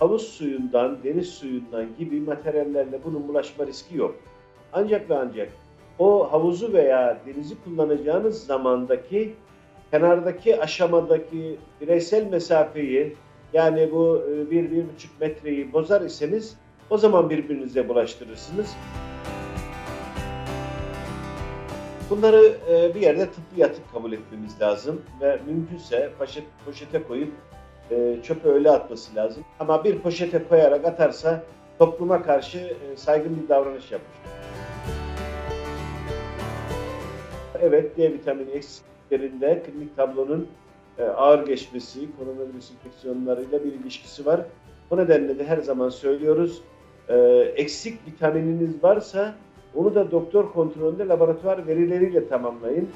havuz suyundan, deniz suyundan gibi materyallerle bunun bulaşma riski yok. Ancak ve ancak o havuzu veya denizi kullanacağınız zamandaki kenardaki aşamadaki bireysel mesafeyi yani bu e, bir, bir buçuk metreyi bozar iseniz o zaman birbirinize bulaştırırsınız. Bunları e, bir yerde tıbbi atık kabul etmemiz lazım ve mümkünse poşet, poşete koyup e, çöpe öyle atması lazım. Ama bir poşete koyarak atarsa topluma karşı e, saygın bir davranış yapmış. Evet, D vitamini eksikliklerinde klinik tablonun e, ağır geçmesi, koronavirüs enfeksiyonlarıyla bir ilişkisi var. Bu nedenle de her zaman söylüyoruz, e, eksik vitamininiz varsa onu da doktor kontrolünde laboratuvar verileriyle tamamlayın.